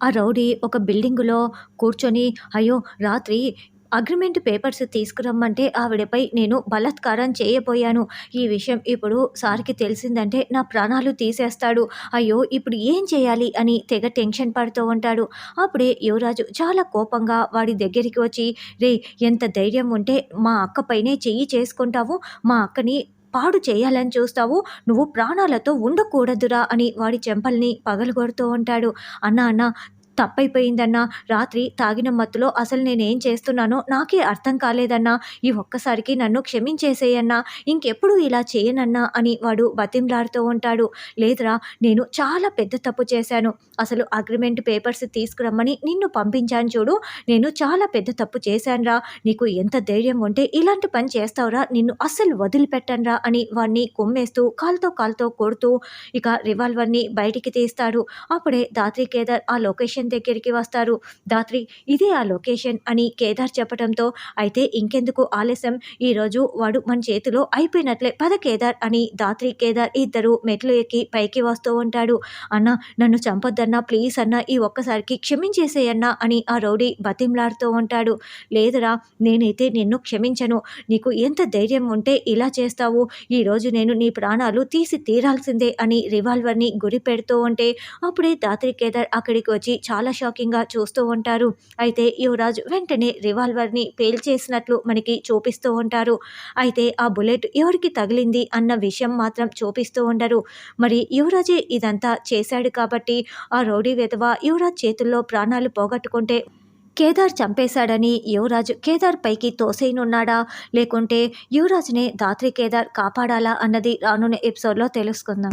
ఆ రౌడీ ఒక బిల్డింగులో కూర్చొని అయ్యో రాత్రి అగ్రిమెంట్ పేపర్స్ తీసుకురమ్మంటే ఆవిడపై నేను బలాత్కారం చేయబోయాను. ఈ విషయం ఇప్పుడు సార్కి తెలిసిందంటే నా ప్రాణాలు తీసేస్తాడు. అయ్యో ఇప్పుడు ఏం చేయాలి? అని తెగ టెన్షన్ పడుతూ ఉంటాడు. అప్పుడే యువరాజు చాలా కోపంగా వాడి దగ్గరికి వచ్చి రే ఎంత ధైర్యం ఉంటే మా అక్కపైనే చెయ్యి చేసుకుంటావు. మా అక్కని పాడు చేయాలని చూస్తావు నువ్వు ప్రాణాలతో ఉండకూడదురా అని వాడి చెంపల్ని పగలగొడుతూ ఉంటాడు. అన్న అన్న తప్పైపోయిందన్నా. రాత్రి తాగిన మత్తులో అసలు నేనేం చేస్తున్నానో నాకే అర్థం కాలేదన్నా. ఈ ఒక్కసారికి నన్ను క్షమించేసేయన్నా. ఇంకెప్పుడు ఇలా చేయనన్నా అని వాడు బతింలాడుతూ ఉంటాడు. లేదురా నేను చాలా పెద్ద తప్పు చేశాను. అసలు అగ్రిమెంట్ పేపర్స్ తీసుకురమ్మని నిన్ను పంపించాను చూడు. నేను చాలా పెద్ద తప్పు చేశానురా. నీకు ఎంత ధైర్యం ఉంటే ఇలాంటి పని చేస్తావురా. నిన్ను అస్సలు వదిలిపెట్టనురా అని వాడిని కొమ్మేస్తూ కాలుతో కాలుతో కొడుతూ ఇక రివాల్వర్ని బయటికి తీస్తాడు. అప్పుడే దాత్రి కేదార్ ఆ లొకేషన్ దగ్గరికి వస్తారు. దాత్రి ఇదే ఆ లొకేషన్ అని కేదార్ చెప్పడంతో అయితే ఇంకెందుకు ఆలస్యం? ఈరోజు వాడు మన చేతిలో అయిపోయినట్లే. పద కేదార్ అని దాత్రి కేదార్ ఇద్దరు మెట్లు ఎక్కి పైకి వస్తూ ఉంటాడు. అన్న నన్ను చంపొద్దన్నా ప్లీజ్ అన్న ఈ ఒక్కసారికి క్షమించేసేయన్నా అని ఆ రౌడీ బతింలాడుతూ ఉంటాడు. లేదురా నేనైతే నిన్ను క్షమించను. నీకు ఎంత ధైర్యం ఉంటే ఇలా చేస్తావు. ఈరోజు నేను నీ ప్రాణాలు తీసి తీరాల్సిందే అని రివాల్వర్ని గురి పెడుతూ ఉంటే అప్పుడే దాత్రి కేదార్ అక్కడికి వచ్చి చాలా చాలా షాకింగ్గా చూస్తూ ఉంటారు. అయితే యువరాజ్ వెంటనే రివాల్వర్ని పేల్చేసినట్లు మనకి చూపిస్తూ ఉంటారు. అయితే ఆ బుల్లెట్ ఎవరికి తగిలింది అన్న విషయం మాత్రం చూపిస్తూ ఉండరు. మరి యువరాజే ఇదంతా చేశాడు కాబట్టి ఆ రౌడీ విధవ యువరాజ్ చేతుల్లో ప్రాణాలు పోగొట్టుకుంటే కేదార్ చంపేశాడని యువరాజ్ కేదార్ పైకి తోసేయనున్నాడా? లేకుంటే యువరాజ్నే దాత్రి కేదార్ కాపాడాలా అన్నది రానున్న ఎపిసోడ్లో తెలుసుకుందాం.